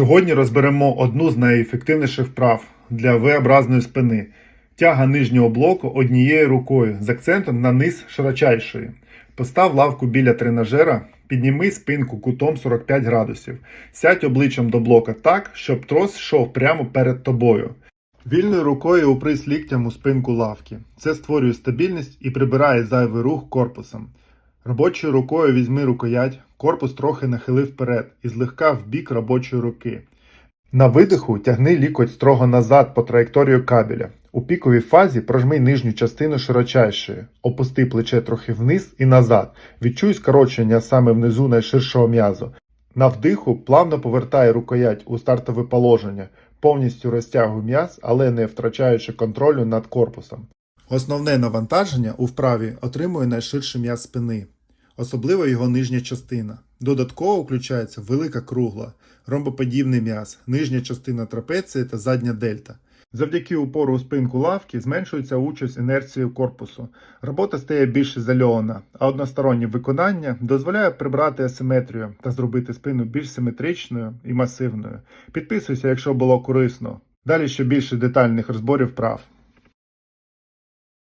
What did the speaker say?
Сьогодні розберемо одну з найефективніших вправ для V-образної спини. Тяга нижнього блоку однією рукою з акцентом на низ широчайшої. Постав лавку біля тренажера, підніми спинку кутом 45 градусів. Сядь обличчям до блока так, щоб трос йшов прямо перед тобою. Вільною рукою упрись ліктям у спинку лавки. Це створює стабільність і прибирає зайвий рух корпусом. Робочою рукою візьми рукоять, корпус трохи нахили вперед і злегка в бік робочої руки. На видиху тягни лікоть строго назад по траєкторію кабеля. У піковій фазі прожми нижню частину широчайшої, опусти плече трохи вниз і назад. Відчуй скорочення саме внизу найширшого м'язу. На вдиху плавно повертай рукоять у стартове положення, повністю розтягуй м'яз, але не втрачаючи контролю над корпусом. Основне навантаження у вправі отримує найширший м'яз спини, особливо його нижня частина. Додатково включається велика кругла, ромбоподібний м'яз, нижня частина трапеції та задня дельта. Завдяки упору у спинку лавки зменшується участь інерції корпусу. Робота стає більш ізольована, а одностороннє виконання дозволяє прибрати асиметрію та зробити спину більш симетричною і масивною. Підписуйся, якщо було корисно. Далі ще більше детальних розборів прав.